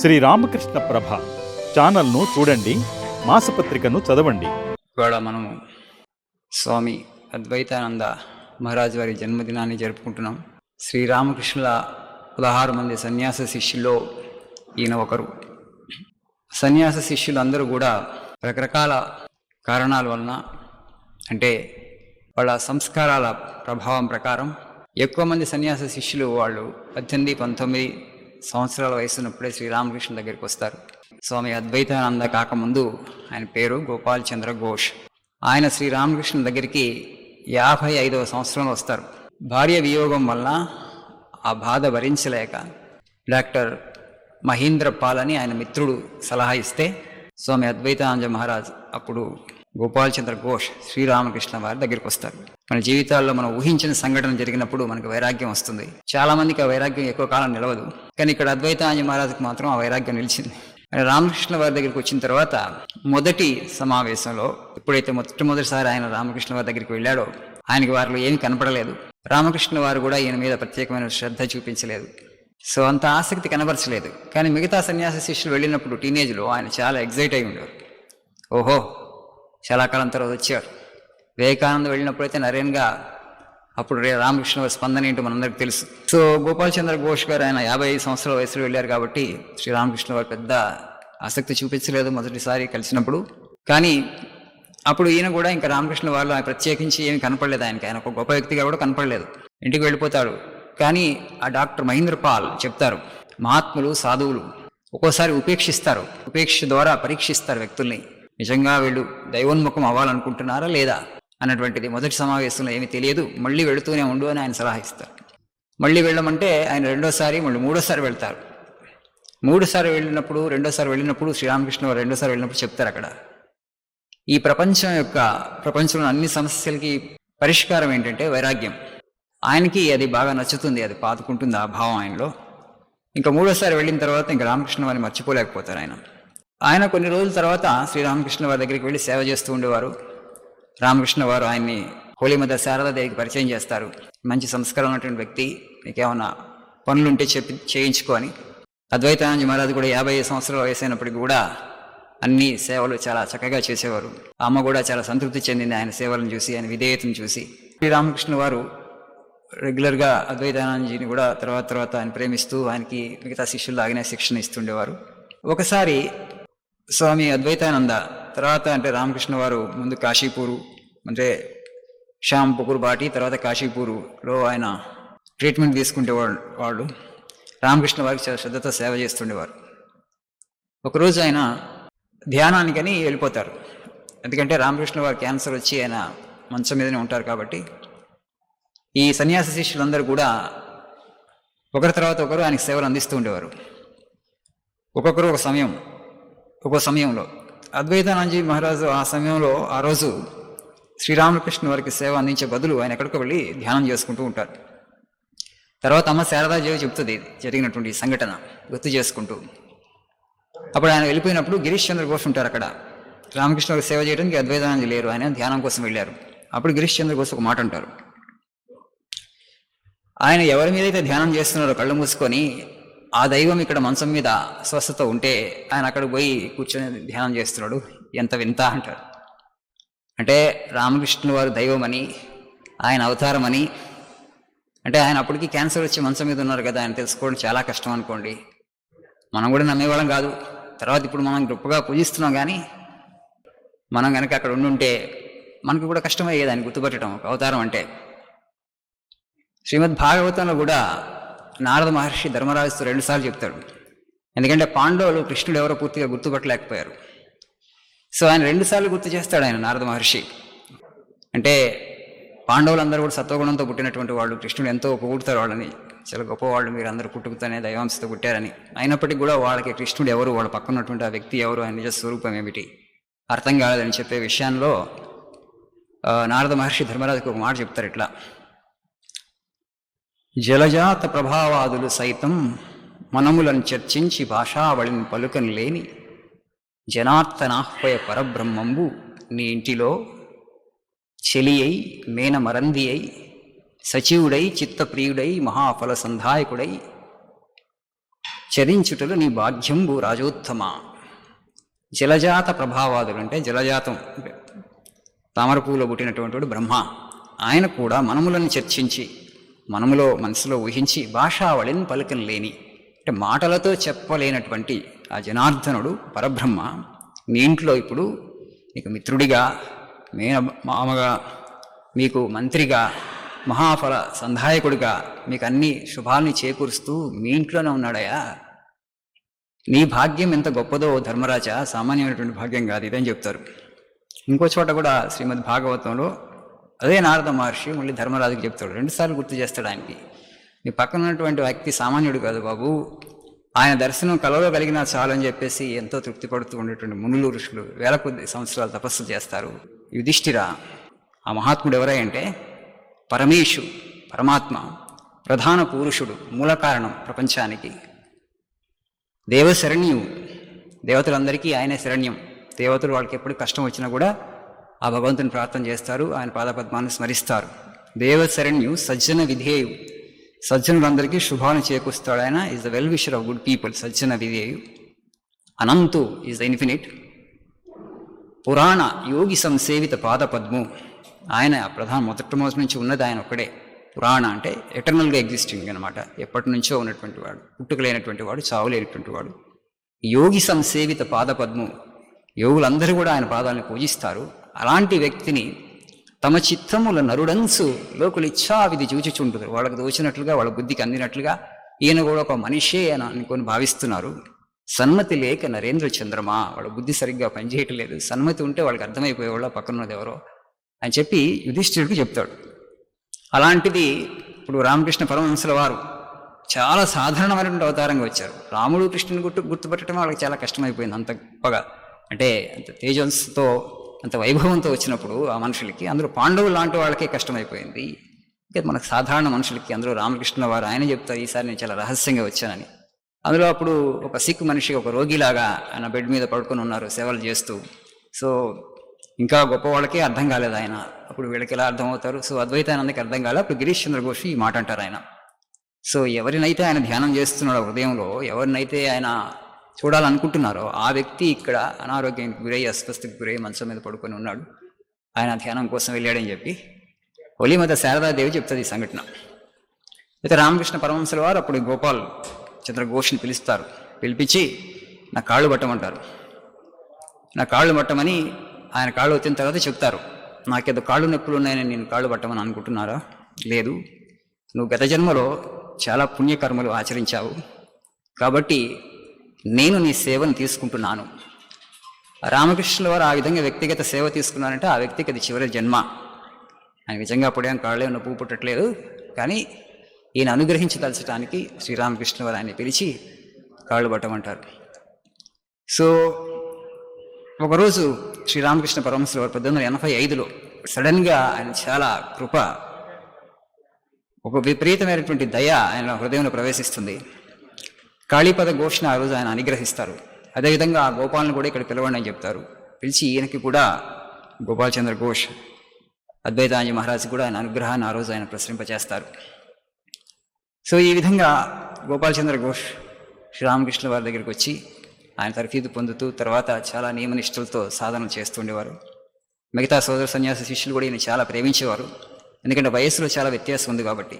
శ్రీ రామకృష్ణ ప్రభ ఛానల్ను చూడండి మాసపత్రికను చదవండి. ఇవాళ మనము స్వామి అద్వైతానంద మహారాజ్ వారి జన్మదినాన్ని జరుపుకుంటున్నాం. శ్రీరామకృష్ణుల పదహారు మంది సన్యాస శిష్యుల్లో ఈయన ఒకరు. సన్యాస శిష్యులు అందరూ కూడా రకరకాల కారణాల వలన అంటే వాళ్ళ సంస్కారాల ప్రభావం ప్రకారం ఎక్కువ మంది సన్యాస శిష్యులు వాళ్ళు పద్దెనిమిది పంతొమ్మిది సంవత్సరాల వయసు ఉన్నప్పుడే శ్రీరామకృష్ణ దగ్గరికి వస్తారు. స్వామి అద్వైతానంద కాకముందు ఆయన పేరు గోపాల్ చంద్ర ఘోష్. ఆయన శ్రీరామకృష్ణ దగ్గరికి యాభై ఐదవ సంవత్సరంలో వస్తారు. భార్య వియోగం వల్ల ఆ బాధ భరించలేక డాక్టర్ మహేంద్ర పాల్ అని ఆయన మిత్రుడు సలహా ఇస్తే స్వామి అద్వైతానంద మహారాజ్ అప్పుడు గోపాల్ చంద్ర ఘోష్ శ్రీరామకృష్ణ వారి దగ్గరికి వస్తారు. మన జీవితాల్లో మనం ఊహించిన సంఘటన జరిగినప్పుడు మనకు వైరాగ్యం వస్తుంది. చాలామందికి ఆ వైరాగ్యం ఎక్కువ కాలం నిలవదు. కానీ ఇక్కడ అద్వైతానంద మహారాజుకి మాత్రం ఆ వైరాగ్యం నిలిచింది. రామకృష్ణ వారి దగ్గరికి వచ్చిన తర్వాత మొదటి సమావేశంలో ఎప్పుడైతే మొట్టమొదటిసారి ఆయన రామకృష్ణ వారి దగ్గరికి వెళ్ళాడో ఆయనకి వారిలో ఏమీ కనపడలేదు. రామకృష్ణ వారు కూడా ఈయన మీద ప్రత్యేకమైన శ్రద్ధ చూపించలేదు. సో అంత ఆసక్తి కనబరచలేదు. కానీ మిగతా సన్యాస శిష్యులు వెళ్ళినప్పుడు టీనేజ్లో ఆయన చాలా ఎగ్జైట్ అయి ఉండేవారు. ఓహో చాలా కాలం తర్వాత వచ్చారు వివేకానంద వెళ్ళినప్పుడైతే నరేన్గా అప్పుడు రే రామకృష్ణ వారి స్పందన ఏంటో మనందరికీ తెలుసు. సో గోపాల్ చంద్ర ఘోష్ గారు ఆయన యాభై ఐదు సంవత్సరాల వయసులో వెళ్ళారు కాబట్టి శ్రీరామకృష్ణ వారు పెద్ద ఆసక్తి చూపించలేదు మొదటిసారి కలిసినప్పుడు. కానీ అప్పుడు ఈయన కూడా ఇంకా రామకృష్ణ వాళ్ళు ఆయన ప్రత్యేకించి ఏమి కనపడలేదు ఆయనకి. ఆయన ఒక గొప్ప వ్యక్తిగా కూడా కనపడలేదు. ఇంటికి వెళ్ళిపోతాడు. కానీ ఆ డాక్టర్ మహేంద్ర పాల్ చెప్తారు మహాత్ములు సాధువులు ఒక్కోసారి ఉపేక్షిస్తారు. ఉపేక్ష ద్వారా పరీక్షిస్తారు వ్యక్తుల్ని. నిజంగా వీళ్ళు దైవోన్ముఖం అవ్వాలనుకుంటున్నారా లేదా? అన్నటువంటిది. మొదటి సమావేశంలో ఏమీ తెలియదు. మళ్ళీ వెళుతూనే ఉండు అని ఆయన సలహా ఇస్తారు. మళ్ళీ వెళ్ళమంటే ఆయన రెండోసారి మళ్ళీ మూడోసారి వెళ్తారు. మూడోసారి వెళ్ళినప్పుడు రెండోసారి వెళ్ళినప్పుడు శ్రీరామకృష్ణ వారు రెండోసారి వెళ్ళినప్పుడు చెప్తారు అక్కడ. ఈ ప్రపంచం యొక్క ప్రపంచంలో అన్ని సమస్యలకి పరిష్కారం ఏంటంటే వైరాగ్యం. ఆయనకి అది బాగా నచ్చుతుంది. అది పాతుకుంటుంది ఆ భావం ఆయనలో. ఇంకా మూడోసారి వెళ్ళిన తర్వాత ఇంకా రామకృష్ణ వారిని మర్చిపోలేకపోతారు ఆయన. ఆయన కొన్ని రోజుల తర్వాత శ్రీరామకృష్ణ వారి దగ్గరికి వెళ్ళి సేవ చేస్తూ ఉండేవారు. రామకృష్ణ వారు ఆయన్ని హోలీ మదర్ శారదాదేవికి పరిచయం చేస్తారు. మంచి సంస్కారం ఉన్నటువంటి వ్యక్తి. ఏమైనా పనులుంటే చెప్పి చేయించుకో అని. అద్వైతానంద మహారాజు కూడా యాభై ఐదు సంవత్సరాల వయసు అయినప్పటికీ కూడా అన్ని సేవలు చాలా చక్కగా చేసేవారు. ఆ అమ్మ కూడా చాలా సంతృప్తి చెందింది ఆయన సేవలను చూసి ఆయన విధేయతను చూసి. శ్రీరామకృష్ణ వారు రెగ్యులర్గా అద్వైతానందజీని కూడా తర్వాత తర్వాత ఆయన ప్రేమిస్తూ ఆయనకి మిగతా శిష్యుల్లాగానే శిక్షణ ఇస్తుండేవారు. ఒకసారి స్వామి అద్వైతానంద తర్వాత అంటే రామకృష్ణ వారు ముందు కాశీపూరు అంటే శ్యామ్ పుకురు బాటి తర్వాత కాశీపూరులో ఆయన ట్రీట్మెంట్ తీసుకుంటే వాళ్ళు రామకృష్ణ వారికి శ్రద్ధతో సేవ చేస్తుండేవారు. ఒకరోజు ఆయన ధ్యానానికని వెళ్ళిపోతారు. ఎందుకంటే రామకృష్ణ వారి క్యాన్సర్ వచ్చి ఆయన మంచం మీదనే ఉంటారు కాబట్టి ఈ సన్యాస శిష్యులందరూ కూడా ఒకరి తర్వాత ఒకరు ఆయనకు సేవలు అందిస్తూ ఉండేవారు. ఒక్కొక్కరు ఒక సమయం ఒక్కో సమయంలో. అద్వైతానందజీ మహారాజు ఆ సమయంలో ఆ రోజు శ్రీరామకృష్ణ వారికి సేవ అందించే బదులు ఆయన ఎక్కడికి వెళ్ళి ధ్యానం చేసుకుంటూ ఉంటారు. తర్వాత అమ్మ శారదాదేవి చెప్తుంది జరిగినటువంటి సంఘటన గుర్తు చేసుకుంటూ. అప్పుడు ఆయన వెళ్ళిపోయినప్పుడు గిరీష్ చంద్ర ఘోష్ ఉంటారు అక్కడ. రామకృష్ణ సేవ చేయడానికి అద్వైతానంది లేరు. ఆయన ధ్యానం కోసం వెళ్ళారు. అప్పుడు గిరీష్ చంద్ర ఘోష్ ఒక మాట అంటారు. ఆయన ఎవరి మీద అయితే ధ్యానం చేస్తున్నారో కళ్ళు మూసుకొని ఆ దైవం ఇక్కడ మంచం మీద స్వస్థత ఉంటే ఆయన అక్కడ పోయి కూర్చొని ధ్యానం చేస్తున్నాడు. ఎంత వింత అంటారు అంటే రామకృష్ణుల వారు దైవం అని ఆయన అవతారం అని అంటే ఆయన అప్పటికి క్యాన్సర్ వచ్చి మంచం మీద ఉన్నారు కదా ఆయన తెలుసుకోవడం చాలా కష్టం అనుకోండి. మనం కూడా నమ్మేవాళ్ళం కాదు. తర్వాత ఇప్పుడు మనం గొప్పగా పూజిస్తున్నాం కానీ మనం కనుక అక్కడ ఉండుంటే మనకు కూడా కష్టమయ్యేది ఆయన గుర్తుపట్టడం ఒక అవతారం అంటే. శ్రీమద్ భాగవతంలో కూడా నారద మహర్షి ధర్మరాజుతో రెండుసార్లు చెప్తాడు. ఎందుకంటే పాండవులు కృష్ణుడు ఎవరో పూర్తిగా గుర్తుపట్టలేకపోయారు. సో ఆయన రెండుసార్లు గుర్తు చేస్తాడు ఆయన నారద మహర్షి. అంటే పాండవులందరూ కూడా సత్వగుణంతో పుట్టినటువంటి వాళ్ళు కృష్ణుడు ఎంతో పొగుడుతారు వాళ్ళని. చాలా గొప్పవాళ్ళు మీరు అందరూ పుట్టుకతోనే దైవాంశతో పుట్టారని. అయినప్పటికీ కూడా వాళ్ళకి కృష్ణుడు ఎవరు వాళ్ళ పక్కన ఉన్నటువంటి ఆ వ్యక్తి ఎవరు ఆయన నిజ స్వరూపం ఏమిటి? అర్థం కాలేదని చెప్పే విషయంలో నారద మహర్షి ధర్మరాజుకు ఒక మాట చెప్తారు ఇట్లా. జలజాత ప్రభావాదులు సైతం మనములను చర్చించి భాషావళిని పలుకని లేని జనార్తనాహ్వయ పరబ్రహ్మంబు నీ ఇంటిలో చెలియై మేనమరంది అయి సచివుడై చిత్తప్రియుడై మహాఫల సంధాయకుడై చరించుటలు నీ భాగ్యంబు రాజోత్తమ. జలజాత ప్రభావాదులు అంటే జలజాతం తామరపూలో పుట్టినటువంటి వాడు బ్రహ్మ. ఆయన కూడా మనములను చర్చించి మనములో మనసులో ఊహించి భాషావళిని పలుకం లేని అంటే మాటలతో చెప్పలేనటువంటి ఆ జనార్దనుడు పరబ్రహ్మ మీ ఇంట్లో ఇప్పుడు నీకు మిత్రుడిగా మేన మామగా మీకు మంత్రిగా మహాఫల సంధాయకుడిగా మీకు అన్ని శుభాల్ని చేకూరుస్తూ మీ ఇంట్లోనే ఉన్నాడయా? నీ భాగ్యం ఎంత గొప్పదో ధర్మరాజ సామాన్యమైనటువంటి భాగ్యం కాదు ఇదని చెప్తారు. ఇంకో చోట కూడా శ్రీమద్ భాగవతంలో అదే నారద మహర్షి మళ్ళీ ధర్మరాజుకి చెప్తాడు. రెండుసార్లు గుర్తు చేస్తాడు ఆయనకి. నీ పక్కన ఉన్నటువంటి వ్యక్తి సామాన్యుడు కాదు బాబు. ఆయన దర్శనం కలలో కలిగినా చాలు అని చెప్పేసి ఎంతో తృప్తి పడుతూ ఉండేటువంటి మునులు ఋషులు వేల కొద్ది సంవత్సరాలు తపస్సు చేస్తారు. యుధిష్ఠిర ఆ మహాత్ముడు ఎవరై అంటే పరమేశు పరమాత్మ ప్రధాన పురుషుడు మూల కారణం ప్రపంచానికి. దేవశరణ్యు దేవతలందరికీ ఆయనే శరణ్యం. దేవతలు వాళ్ళకి ఎప్పుడు కష్టం వచ్చినా కూడా ఆ భగవంతుని ప్రార్థన చేస్తారు ఆయన పాదపద్మాన్ని స్మరిస్తారు. దేవశరణ్యు సజ్జన విధేయు. సజ్జనులందరికీ శుభాను చేకూరుస్తాడు ఆయన. Is the well wisher of good people సజ్జన విధేయు. అనంతు ఈజ్ ద ఇన్ఫినిట్ పురాణ యోగి సంసేవిత పాదపద్ము. ఆయన ప్రధాన మొదటి మొదటి నుంచి ఉన్నది ఆయన ఒక్కడే. పురాణ అంటే ఎటర్నల్గా ఎగ్జిస్టింగ్ అనమాట ఎప్పటి నుంచో ఉన్నటువంటి వాడు. పుట్టుక లేనటువంటి వాడు చావు లేనటువంటి వాడు. యోగి సంసేవిత పాదపద్ము. యోగులందరూ కూడా ఆయన పాదాలను పూజిస్తారు. అలాంటి వ్యక్తిని తమ చిత్తముల నరుడంచు లోకులిచ్చా ఇది విధి చూచుచుంటుంది వాళ్ళకి దోచినట్లుగా వాళ్ళ బుద్ధికి అందినట్లుగా ఈయన కూడా ఒక మనిషే అని అనుకొని భావిస్తున్నారు. సన్మతి లేక నరేంద్ర చంద్రమా? వాళ్ళ బుద్ధి సరిగ్గా పనిచేయటం లేదు సన్మతి ఉంటే వాళ్ళకి అర్థమైపోయేవాళ్ళ పక్కన ఎవరో అని చెప్పి యుధిష్ఠిరుడికి చెప్తాడు. అలాంటిది ఇప్పుడు రామకృష్ణ పరమహంసుల వారు చాలా సాధారణమైనటువంటి అవతారంగా వచ్చారు. రాముడు కృష్ణుని గుర్తు గుర్తుపట్టడం వాళ్ళకి చాలా కష్టమైపోయింది అంత గొప్పగా అంటే అంత తేజస్సుతో అంత వైభవంతో వచ్చినప్పుడు ఆ మనుషులకి అందులో పాండవులు లాంటి వాళ్ళకే కష్టమైపోయింది. ఇంకా మనకు సాధారణ మనుషులకి అందులో రామకృష్ణ వారు ఆయన చెప్తారు ఈసారి నేను చాలా రహస్యంగా వచ్చానని. అందులో అప్పుడు ఒక సిక్ మనిషి ఒక రోగిలాగా ఆయన బెడ్ మీద పడుకొని ఉన్నారు సేవలు చేస్తూ. సో ఇంకా గొప్ప వాళ్ళకే అర్థం కాలేదు ఆయన. అప్పుడు వీళ్ళకి ఎలా అర్థం అవుతారు సో అద్వైతానందకి అర్థం కాలే అప్పుడు గిరీష్ చంద్ర ఘోష్ ఈ మాట అంటారు ఆయన. సో ఎవరినైతే ఆయన ధ్యానం చేస్తున్నాడో హృదయంలో ఎవరినైతే ఆయన చూడాలనుకుంటున్నారో ఆ వ్యక్తి ఇక్కడ అనారోగ్యానికి గురై అస్వస్థకి గురై మంచం మీద పడుకొని ఉన్నాడు. ఆయన ధ్యానం కోసం వెళ్ళాడని చెప్పి ఒలిమత శారదాదేవి చెప్తుంది ఈ సంఘటన. అయితే రామకృష్ణ పరమహంసల వారు అప్పుడు గోపాల్ చంద్ర ఘోష్ని పిలుస్తారు. పిలిపించి నా కాళ్ళు పట్టమంటారు. నా కాళ్ళు పట్టమని ఆయన కాళ్ళు వచ్చిన తర్వాత చెప్తారు. నాకేదో కాళ్ళు నొప్పులు ఉన్నాయని నేను కాళ్ళు పట్టమని అనుకుంటున్నారా? లేదు. నువ్వు గత జన్మలో చాలా పుణ్యకర్మలు ఆచరించావు. కాబట్టి నేను నీ సేవను తీసుకుంటున్నాను. రామకృష్ణుల వారు ఆ విధంగా వ్యక్తిగత సేవ తీసుకున్నారంటే ఆ వ్యక్తికి అది చివరి జన్మ. ఆయన నిజంగా అప్పుడేం కాళ్ళే నొప్పు పుట్టట్లేదు. కానీ ఈయన అనుగ్రహించదలచడానికి శ్రీరామకృష్ణ వారు ఆయన పిలిచి కాళ్ళు పట్టమంటారు. సో ఒకరోజు శ్రీరామకృష్ణ పరమశ్రీ వారు పద్దెనిమిది వందల ఎనభై ఐదులో సడన్గా ఆయన చాలా కృప ఒక విపరీతమైనటువంటి దయ ఆయన హృదయంలో ప్రవేశిస్తుంది. కాళీపద ఘోషణ ఆ రోజు ఆయన అనుగ్రహిస్తారు. అదేవిధంగా ఆ గోపాలను కూడా ఇక్కడ పిలవండి అని చెప్తారు. పిలిచి ఈయనకి కూడా గోపాలచంద్ర ఘోష్ అద్వైతాంజీ మహారాజ్ కూడా ఆయన అనుగ్రహాన్ని ఆ రోజు ఆయన ప్రసరింపచేస్తారు. సో ఈ విధంగా గోపాలచంద్ర ఘోష్ శ్రీరామకృష్ణ వారి దగ్గరికి వచ్చి ఆయన తర్ఫీదు పొందుతూ తర్వాత చాలా నియమనిష్టలతో సాధన చేస్తుండేవారు మిగతా సోదర సన్యాస శిష్యులు కూడా ఈయన చాలా ప్రేమించేవారు. ఎందుకంటే వయస్సులో చాలా వ్యత్యాసం ఉంది కాబట్టి.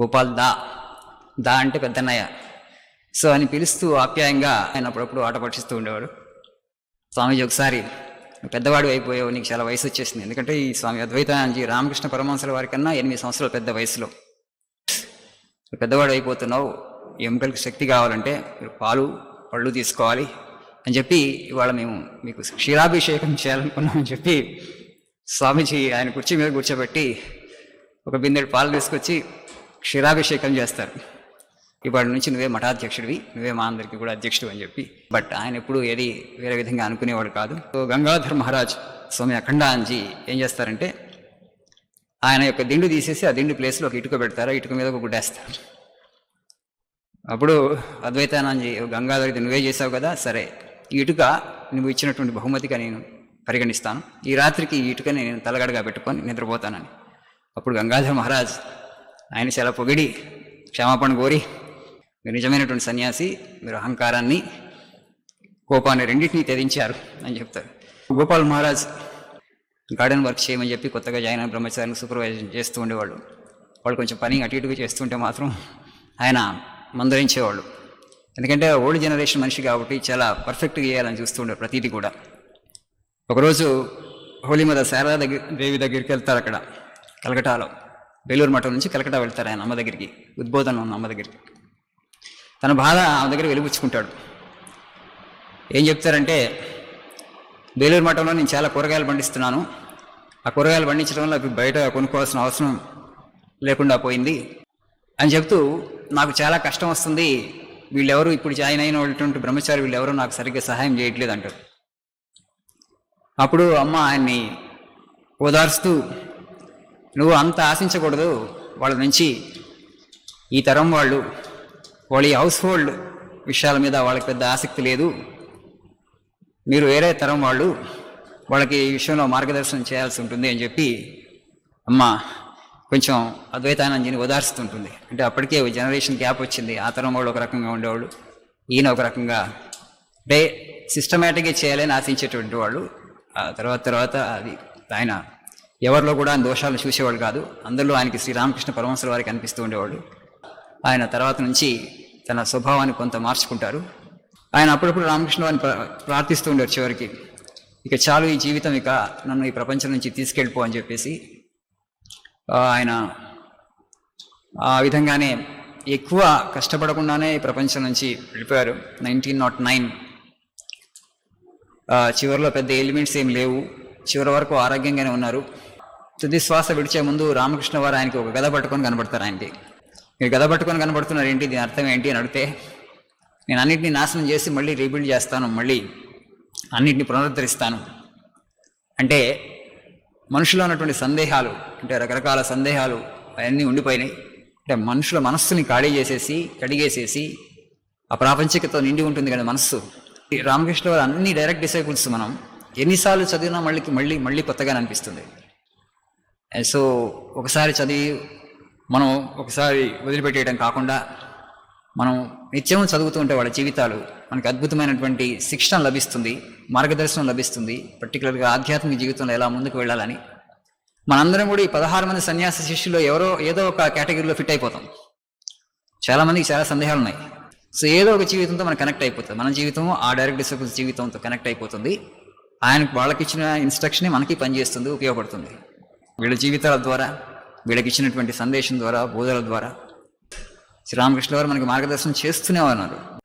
గోపాల్ దా దా అంటే పెద్దన్నయ్య. సో అని పిలుస్తూ ఆప్యాయంగా ఆయన అప్పుడప్పుడు ఆట పట్టిస్తూ ఉండేవాడు. స్వామీజీ ఒకసారి పెద్దవాడు అయిపోయావు నీకు చాలా వయసు వచ్చేసింది. ఎందుకంటే ఈ స్వామి అద్వైతానందజీ రామకృష్ణ పరమహంసల వారి కన్నా ఎనిమిది సంవత్సరాలు పెద్ద వయసులో. పెద్దవాడు అయిపోతున్నావు ఎముకలకు శక్తి కావాలంటే మీరు పాలు పళ్ళు తీసుకోవాలి అని చెప్పి ఇవాళ మేము మీకు క్షీరాభిషేకం చేయాలనుకున్నామని చెప్పి స్వామీజీ ఆయన కుర్చీ మీద కూర్చోబెట్టి ఒక బిందెడు పాలు తీసుకొచ్చి క్షీరాభిషేకం చేస్తారు. ఇప్పటి నుంచి నువ్వే మఠాధ్యక్షుడివి నువ్వే మా అందరికీ కూడా అధ్యక్షుడు అని చెప్పి. బట్ ఆయన ఎప్పుడు ఏది వేరే విధంగా అనుకునేవాడు కాదు. సో గంగాధర్ మహారాజ్ స్వామి అఖండాంజీ ఏం చేస్తారంటే ఆయన యొక్క దిండు తీసేసి ఆ దిండు ప్లేస్లో ఒక ఇటుక పెడతారు ఇటుక మీద ఒక గుడ్డేస్తారు. అప్పుడు అద్వైతానందజీ గంగాధర్ ఇది నువ్వే చేసావు కదా సరే ఈ ఇటుక నువ్వు ఇచ్చినటువంటి బహుమతిగా నేను పరిగణిస్తాను. ఈ రాత్రికి ఈ ఇటుకని నేను తలగడగా పెట్టుకొని నిద్రపోతానని. అప్పుడు గంగాధర్ మహారాజ్ ఆయన చాలా పొగిడి క్షమాపణ కోరి మీరు నిజమైనటువంటి సన్యాసి మీరు అహంకారాన్ని కోపాన్ని రెండింటినీ త్యజించారు అని చెప్తారు. గోపాల్ మహారాజ్ గార్డెన్ వర్క్ చేయమని చెప్పి కొత్తగా జాయిన్ అయిన బ్రహ్మచారిని సూపర్వైజర్ చేస్తూ ఉండేవాళ్ళు. వాళ్ళు కొంచెం పని అటు ఇటుగా చేస్తుంటే మాత్రం ఆయన మందరించేవాళ్ళు. ఎందుకంటే ఓల్డ్ జనరేషన్ మనిషి కాబట్టి చాలా పర్ఫెక్ట్గా చేయాలని చూస్తుండే ఉండేవారు ప్రతిదీ కూడా. ఒకరోజు హోలీ మద శారదా దగ్గర దేవి దగ్గరికి వెళ్తారు అక్కడ కలకటాలో. బెలూరు మఠం నుంచి కలకటా వెళ్తారు ఆయన అమ్మ దగ్గరికి ఉద్బోధన ఉన్న అమ్మ దగ్గరికి. తన బాధ ఆమె దగ్గర వెలిపుచ్చుకుంటాడు ఏం చెప్తారంటే బేలూరు మఠంలో నేను చాలా కూరగాయలు పండిస్తున్నాను. ఆ కూరగాయలు పండించడం వల్ల బయట కొనుక్కోవాల్సిన అవసరం లేకుండా పోయింది అని చెప్తూ నాకు చాలా కష్టం వస్తుంది. వీళ్ళెవరు ఇప్పుడు జాయిన్ అయిన వాళ్ళటువంటి బ్రహ్మచారి వీళ్ళెవరూ నాకు సరిగ్గా సహాయం చేయట్లేదు అంటారు. అప్పుడు అమ్మ ఆయన్ని ఓదార్స్తూ నువ్వు అంత ఆశించకూడదు. వాళ్ళ నుంచి ఈ తరం వాళ్ళు వాళ్ళ ఈ హౌస్ హోల్డ్ విషయాల మీద వాళ్ళకి పెద్ద ఆసక్తి లేదు. మీరు వేరే తరం వాళ్ళు వాళ్ళకి ఈ విషయంలో మార్గదర్శనం చేయాల్సి ఉంటుంది అని చెప్పి అమ్మ కొంచెం అద్వైతానందిని ఓదార్స్తుంటుంది. అంటే అప్పటికే జనరేషన్ గ్యాప్ వచ్చింది. ఆ తరం వాళ్ళు ఒక రకంగా ఉండేవాళ్ళు. ఈయన ఒక రకంగా అంటే సిస్టమేటిక్గా చేయాలని ఆశించేటువంటి వాళ్ళు. ఆ తర్వాత తర్వాత అది ఆయన ఎవరిలో కూడా దోషాలను దోషాలు చూసేవాళ్ళు కాదు. అందరిలో ఆయనకి శ్రీరామకృష్ణ పరమహంసల వారికి అనిపిస్తూ ఉండేవాళ్ళు. ఆయన తర్వాత నుంచి తన స్వభావాన్ని కొంత మార్చుకుంటారు. ఆయన అప్పుడప్పుడు రామకృష్ణ వారిని ప్రార్థిస్తూ ఉండారు చివరికి. ఇక చాలు ఈ జీవితం ఇక నన్ను ఈ ప్రపంచం నుంచి తీసుకెళ్ళిపో అని చెప్పేసి ఆయన ఆ విధంగానే ఎక్కువ కష్టపడకుండానే ఈ ప్రపంచం నుంచి వెళ్ళిపోయారు. Nineteen naught nine. చివరిలో పెద్ద ఎలిమెంట్స్ ఏం లేవు. చివరి వరకు ఆరోగ్యంగానే ఉన్నారు. తుది శ్వాస విడిచే ముందు రామకృష్ణ వారు ఆయనకి ఒక గద పట్టుకొని కనబడతారు ఆయనకి. మీరు గద పట్టుకొని కనబడుతున్నారు ఏంటి? దీని అర్థం ఏంటి అని అడిగితే నేను అన్నింటినీ నాశనం చేసి మళ్ళీ రీబిల్డ్ చేస్తాను మళ్ళీ అన్నింటినీ పునరుద్ధరిస్తాను. అంటే మనుషులో ఉన్నటువంటి సందేహాలు అంటే రకరకాల సందేహాలు అవన్నీ ఉండిపోయినాయి. అంటే మనుషుల మనస్సుని ఖాళీ చేసేసి కడిగేసేసి ఆ ప్రాపంచికతో నిండి ఉంటుంది కదా మనస్సు. రామకృష్ణ వారు అన్ని డైరెక్ట్ డిసైపుల్స్ మనం ఎన్నిసార్లు చదివినా మళ్ళీ మళ్ళీ మళ్ళీ కొత్తగా అనిపిస్తుంది. సో ఒకసారి చదివి మనం ఒకసారి వదిలిపెట్టేయడం కాకుండా మనం నిత్యం చదువుతూ ఉంటే వాళ్ళ జీవితాలు మనకు అద్భుతమైనటువంటి శిక్షణ లభిస్తుంది మార్గదర్శనం లభిస్తుంది పర్టికులర్గా ఆధ్యాత్మిక జీవితంలో ఎలా ముందుకు వెళ్ళాలని. మనందరం కూడా ఈ పదహారు మంది సన్యాస శిష్యుల్లో ఎవరో ఏదో ఒక కేటగిరీలో ఫిట్ అయిపోతాం. చాలామందికి చాలా సందేహాలు ఉన్నాయి. సో ఏదో ఒక జీవితంతో మనం కనెక్ట్ అయిపోతుంది మన జీవితం ఆ డైరెక్ట్ డిసిపుల్స్ జీవితంతో కనెక్ట్ అయిపోతుంది. ఆయనకు వాళ్ళకి ఇచ్చిన ఇన్స్ట్రక్షనే మనకి పనిచేస్తుంది ఉపయోగపడుతుంది. వీళ్ళ జీవితాల ద్వారా వీళ్ళకి ఇచ్చినటువంటి సందేశం ద్వారా బోధల ద్వారా శ్రీరామకృష్ణ వారు మనకి మార్గదర్శనం చేస్తూనే ఉన్నారు.